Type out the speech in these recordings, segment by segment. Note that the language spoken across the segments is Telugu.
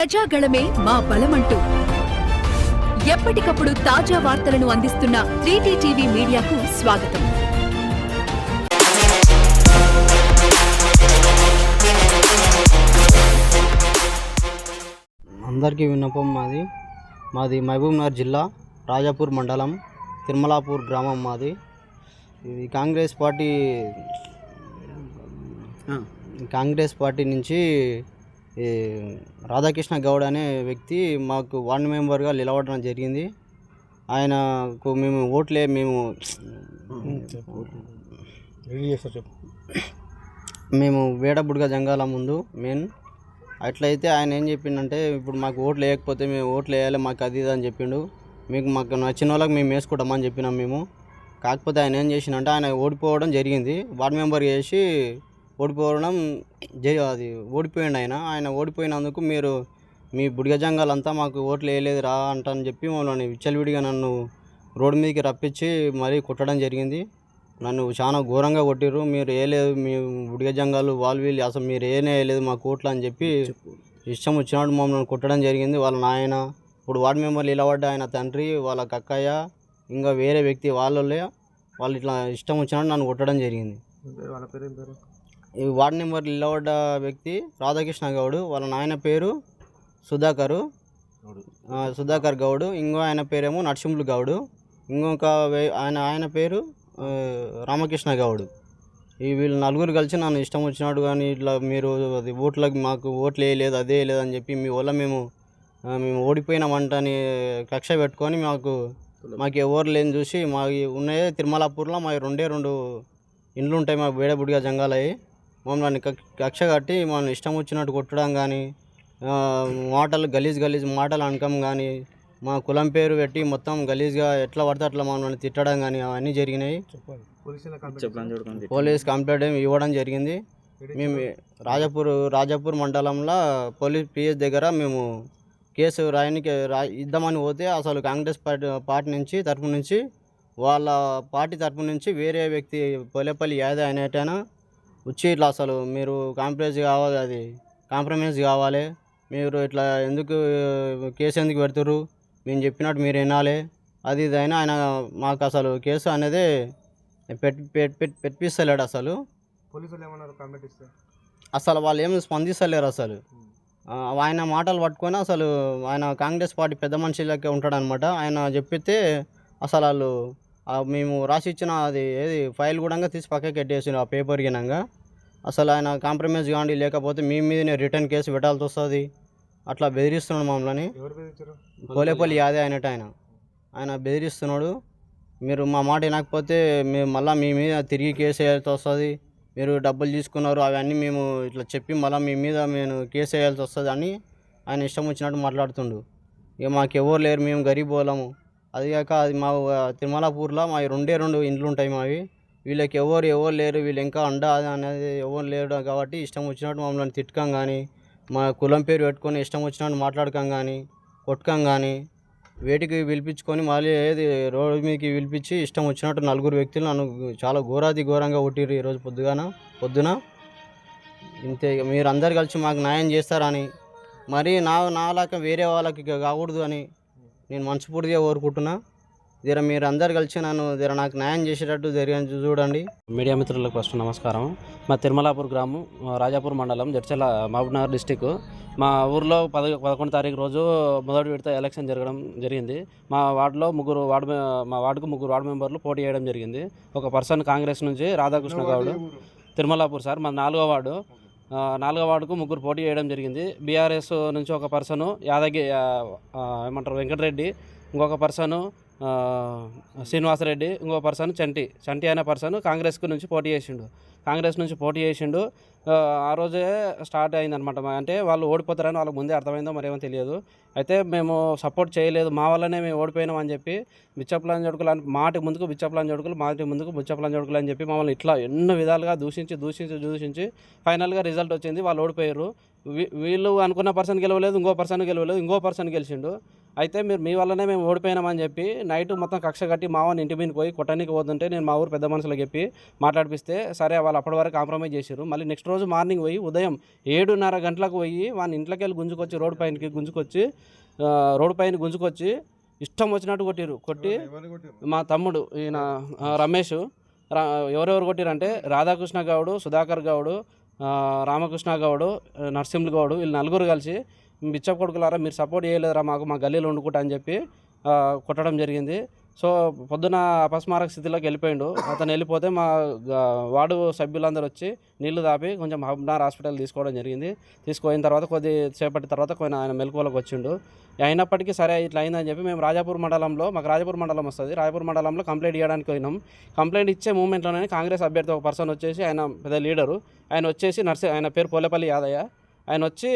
ప్రజాగళమే మా బలమంటూ. ఎప్పటికప్పుడు తాజా వార్తలను అందిస్తున్న త్రీటీ టీవీ మీడియాకు స్వాగతం. అందరికీ విన్నపం మాది. మాది మహబూబ్నగర్ జిల్లా రాజాపూర్ మండలం తిరుమలాపూర్ గ్రామం మాది. ఇది కాంగ్రెస్ పార్టీ కాంగ్రెస్ పార్టీ నుంచి రాధాకృష్ణ గౌడ్ అనే వ్యక్తి మాకు వార్డు మెంబర్గా నిలవడం జరిగింది. ఆయనకు మేము ఓట్లే మేము మేము వేడబుడ్గా జంగాల ముందు మెయిన్. అట్లయితే ఆయన ఏం చెప్పిండంటే ఇప్పుడు మాకు ఓట్లు వేయకపోతే మేము ఓట్లు వేయాలి మాకు అది ఇది అని చెప్పిండు. మీకు మాకు నచ్చిన వాళ్ళకి మేము వేసుకుంటామని చెప్పినాం మేము. కాకపోతే ఆయన ఏం చేసిండంటే ఆయన ఓడిపోవడం జరిగింది. వార్డు మెంబర్ చేసి ఓడిపోవడం అది ఓడిపోయిండు ఆయన. ఆయన ఓడిపోయినందుకు మీరు మీ బుడిగ జంగాలంతా మాకు ఓట్లు వేయలేదు రా అంట అని చెప్పి మమ్మల్ని విచ్చలవిడిగా నన్ను రోడ్డు మీదకి రప్పించి మరీ కొట్టడం జరిగింది. నన్ను చాలా ఘోరంగా కొట్టిర్రు. మీరు వేయలేదు. మీ బుడిగ జంగాలు వాళ్ళు వీళ్ళు అసలు మీరు ఏనే వేయలేదు మాకు ఓట్లు అని చెప్పి ఇష్టం వచ్చినట్టు మమ్మల్ని కొట్టడం జరిగింది. వాళ్ళ నాయన ఇప్పుడు వార్డు మెంబర్లు ఇలా పడ్డ ఆయన తండ్రి వాళ్ళ కక్కయ్య ఇంకా వేరే వ్యక్తి వాళ్ళే వాళ్ళు ఇట్లా ఇష్టం వచ్చినట్టు నన్ను కొట్టడం జరిగింది. వాళ్ళ పేరు? వార్డు నెంబర్ నిలబడ్డ వ్యక్తి రాధాకృష్ణ గౌడ్ వాళ్ళ నాయన పేరు సుధాకరు. సుధాకర్ గౌడ్. ఇంకో ఆయన పేరేమో నరసింహులు గౌడ్. ఇంకొక ఆయన ఆయన పేరు రామకృష్ణ గౌడ్. ఈ వీళ్ళు నలుగురు కలిసి నన్ను ఇష్టం వచ్చినట్టు కానీ ఇట్లా మీరు అది ఓట్లకు మాకు ఓట్లు వేయలేదు అదే వేయలేదు అని చెప్పి మీ వల్ల మేము మేము ఓడిపోయినామంటని కక్ష పెట్టుకొని మాకు మాకు ఎవరు లేని చూసి మా ఉన్నాయి తిరుమలాపూర్లో మా రెండే రెండు ఇండ్లు ఉంటాయి మాకు వేడబుడిగా జంగాలయ్యి. మమ్మల్ని కక్- కక్ష కట్టి మమ్మల్ని ఇష్టం వచ్చినట్టు కొట్టడం కానీ మాటలు గలీజ్ గలీజ్ మాటలు అనకం కానీ మా కులం పేరు పెట్టి మొత్తం గలీజ్గా ఎట్లా పడితే అట్లా మమ్మల్ని తిట్టడం కానీ అవన్నీ జరిగినాయి. పోలీస్ కంప్లైంట్ ఏమి ఇవ్వడం జరిగింది. మేము రాజాపూర్ రాజాపూర్ మండలంలో పోలీస్ పిఎస్ దగ్గర మేము కేసు రాయనికి రా ఇద్దామని పోతే అసలు కాంగ్రెస్ పార్టీ పార్టీ నుంచి తరపు నుంచి వాళ్ళ పార్టీ తరపు నుంచి వేరే వ్యక్తి పొలేపల్లి యాదవ్ అనేటైనా వచ్చి ఇట్లా అసలు మీరు కాంప్రమైజ్ కావాలి అది కాంప్రమైజ్ కావాలి. మీరు ఇట్లా ఎందుకు కేసు ఎందుకు పెడుతుర్రు? మేము చెప్పినట్టు మీరు వినాలి. అది ఇది అయినా ఆయన మాకు అసలు కేసు అనేది పెట్టి పెట్టి పెట్టి పెట్టిస్తలేడు అసలు. పోలీసులు ఏమన్నారు కంప్లైంట్ ఇస్తే? అసలు వాళ్ళు ఏమి స్పందిస్తలేరు అసలు. ఆయన మాటలు పట్టుకొని అసలు ఆయన కాంగ్రెస్ పార్టీ పెద్ద మనిషిలకే ఉంటాడనమాట. ఆయన చెప్పితే అసలు వాళ్ళు మేము రాసి ఇచ్చిన అది ఏది ఫైల్ కూడా తీసి పక్కకి పెట్టేసి ఆ పేపర్ గినంగా అసలు ఆయన కాంప్రమైజ్ కాండి లేకపోతే మీ మీదనే రిటర్న్ కేసు పెట్టాల్సి వస్తుంది. అట్లా బెదిరిస్తున్నాడు మమ్మల్ని. కోలేపల్లి యాదే అయినట్టు ఆయన. ఆయన బెదిరిస్తున్నాడు మీరు మా మాట వినకపోతే మేము మళ్ళీ మీ మీద తిరిగి కేసు వేయాల్సి వస్తుంది. మీరు డబ్బులు తీసుకున్నారు అవన్నీ మేము ఇట్లా చెప్పి మళ్ళీ మీ మీద మేము కేసు వేయాల్సి వస్తుంది అని ఆయన ఇష్టం వచ్చినట్టు మాట్లాడుతుండు. ఇక మాకు ఎవరు లేరు మేము గరీబ్ వాళ్ళము. అది కాక అది మా తిరుమలాపూర్లో మా రెండే రెండు ఇండ్లు ఉంటాయి మావి. వీళ్ళకి ఎవరు ఎవరు లేరు వీళ్ళు ఇంకా అండ అనేది ఎవరు లేరు కాబట్టి ఇష్టం వచ్చినట్టు మమ్మల్ని తిట్టకం కానీ మా కులం పేరు పెట్టుకొని ఇష్టం వచ్చినట్టు మాట్లాడకం కానీ కొట్టకం కానీ వేటికి పిలిపించుకొని మళ్ళీ ఏది రోడ్డు మీదకి పిలిపించి ఇష్టం వచ్చినట్టు నలుగురు వ్యక్తులు నన్ను చాలా ఘోరాది ఘోరంగా కొట్టిర్రు ఈరోజు పొద్దుగాన పొద్దున. ఇంతే మీరు అందరు కలిసి మాకు న్యాయం చేస్తారని. మరి నా నాలాక వేరే వాళ్ళకి కాకూడదు అని నేను మనస్ఫూర్తిగా కోరుకుంటున్నా. జర మీరు అందరు కలిసి నన్ను జర నాకు న్యాయం చేసేటట్టు జరిగి చూడండి. మీడియా మిత్రులకు ఫస్ట్ నమస్కారం. మా తిరుమలాపూర్ గ్రామం రాజాపూర్ మండలం జడ్చల మహబూబ్నగర్ డిస్టిక్. మా ఊర్లో పద పదకొండు తారీఖు రోజు మొదటి విడత ఎలక్షన్ జరగడం జరిగింది. మా వార్డులో ముగ్గురు వార్డు మా వార్డుకు ముగ్గురు వార్డు మెంబర్లు పోటీ చేయడం జరిగింది. ఒక పర్సన్ కాంగ్రెస్ నుంచి రాధాకృష్ణ గౌడ్ తిరుమలాపూర్ సార్ మా నాలుగో వార్డు. నాలుగో వార్డుకు ముగ్గురు పోటీ చేయడం జరిగింది. బీఆర్ఎస్ నుంచి ఒక పర్సను యాదగిరి ఏమంటారు వెంకటరెడ్డి ఇంకొక పర్సను శ్రీనివాసరెడ్డి ఇంకో పర్సన్ చంటి చంటి అనే పర్సన్ కాంగ్రెస్కు నుంచి పోటీ చేసిండు. కాంగ్రెస్ నుంచి పోటీ చేసిండు. ఆ, రోజే స్టార్ట్ అయిందనమాట అంటే వాళ్ళు ఓడిపోతారని వాళ్ళకి ముందే అర్థమైందో మరేమో తెలియదు. అయితే మేము సపోర్ట్ చేయలేదు. మా వల్లనే మేము ఓడిపోయినాం అని చెప్పి బిచ్చప్లాన్ జడుకులు అని మాటి ముందుకు బిచ్చప్లాన్ జడుకులు మాటి ముందుకు బిచ్చప్లాన్ జడుకులు అని చెప్పి మమ్మల్ని ఇట్లా ఎన్నో విధాలుగా దూషించి దూషించి దూషించి ఫైనల్గా రిజల్ట్ వచ్చింది. వాళ్ళు ఓడిపోయారు. వీళ్ళు అనుకున్న పర్సన్ గెలవలేదు ఇంకో పర్సన్ గెలవలేదు ఇంకో పర్సన్ గెలిచిండు. అయితే మీరు మీ వల్లనే మేము ఓడిపోయినామని చెప్పి నైట్ మొత్తం కక్ష కట్టి మావని ఇంటి మీద పోయి కొట్టడానికి పోతుంటే నేను మా ఊరు పెద్ద మనుషులకు చెప్పి మాట్లాడిపిస్తే సరే వాళ్ళు అప్పటి వరకు కాంప్రమైజ్ చేశారు. మళ్ళీ నెక్స్ట్ రోజు మార్నింగ్ పోయి ఉదయం ఏడున్నర గంటలకు పోయి వాని ఇంట్లోకి వెళ్ళి గుంజుకొచ్చి రోడ్డు పైనకి గుంజుకొచ్చి ఆ, రోడ్డు పైన గుంజుకొచ్చి ఇష్టం వచ్చినట్టు కొట్టిరు కొట్టి మా తమ్ముడు ఈయన రమేష్ ఎవరెవరు కొట్టిరంటే రాధాకృష్ణ గౌడు సుధాకర్ గౌడు రామకృష్ణ గౌడు ఆ, నరసింహులు గౌడు వీళ్ళు నలుగురు కలిసి బిచ్చప్ కొడుకులారా మీరు సపోర్ట్ చేయలేదురా మాకు మా గల్లీలో వండుకుంటా అని చెప్పి కొట్టడం జరిగింది. సో పొద్దున అపస్మారక స్థితిలోకి వెళ్ళిపోయిండు. అతను వెళ్ళిపోతే మా వార్డు సభ్యులందరూ వచ్చి నీళ్ళు దాపి కొంచెం హబ్నార్ హాస్పిటల్ తీసుకోవడం జరిగింది. తీసుకుపోయిన తర్వాత కొద్ది సేపటి తర్వాత కొన్ని ఆయన మెలకువలకు వచ్చిండు. అయినప్పటికీ సరే ఇట్లా అయిందని చెప్పి మేము రాజాపూర్ మండలంలో మాకు రాజాపూర్ మండలం వస్తుంది. రాజాపూర్ మండలంలో కంప్లైంట్ ఇవ్వడానికి పోయినాం. కంప్లైంట్ ఇచ్చే మూమెంట్లోనే కాంగ్రెస్ అభ్యర్థి ఒక పర్సన్ వచ్చేసి ఆయన పెద్ద లీడరు. ఆయన వచ్చేసి నర్సి ఆయన పేరు పోలేపల్లి యాదయ్య. ఆయన వచ్చి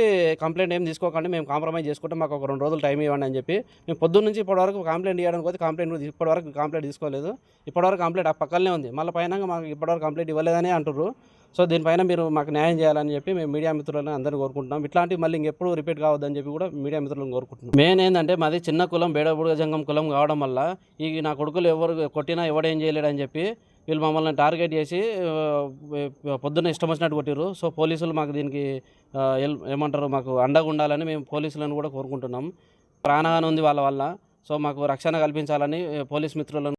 కంప్లైంట్ ఏం తీసుకోకండి మేము కాంప్రమైజ్ చేసుకుంటే మాకు ఒక రెండు రోజులు టైం ఇవ్వండి అని చెప్పి మేము పొద్దున్న నుంచి ఇప్పటివరకు కంప్లైంట్ ఇవ్వడానికి పోతే కంప్లైంట్ ఇప్పటివరకు కంప్లైంట్ తీసుకోలేదు. ఇప్పటివరకు కంప్లైంట్ ఆ పక్కనే ఉంది. మళ్ళీ పైన మాకు ఇప్పటివరకు కంప్లైంట్ ఇవ్వలేదని అంటున్నారు సో దీనిపైన మీరు మాకు న్యాయం చేయాలని చెప్పి మేము మీడియా మిత్రులను అందరినీ కోరుకుంటున్నాం. ఇట్లాంటివి మళ్ళీ ఇంకెప్పుడు రిపీట్ కావద్దని చెప్పి కూడా మీడియా మిత్రులను కోరుకుంటున్నాం. మెయిన్ ఏంటంటే మాది చిన్న కులం బేడబుడుగ జంగం కులం కావడం వల్ల ఈ నా కొడుకులు ఎవరు కొట్టినా ఎవడేం చేయలేడని చెప్పి వీళ్ళు మమ్మల్ని టార్గెట్ చేసి పొద్దున్న ఇష్టం వచ్చినట్టు కొట్టిర్రు. సో పోలీసులు మాకు దీనికి ఏమంటారు మాకు అండగా ఉండాలని మేము పోలీసులను కూడా కోరుకుంటున్నాం. ప్రాణహాని ఉంది వాళ్ళ వల్ల. సో మాకు రక్షణ కల్పించాలని పోలీస్ మిత్రులను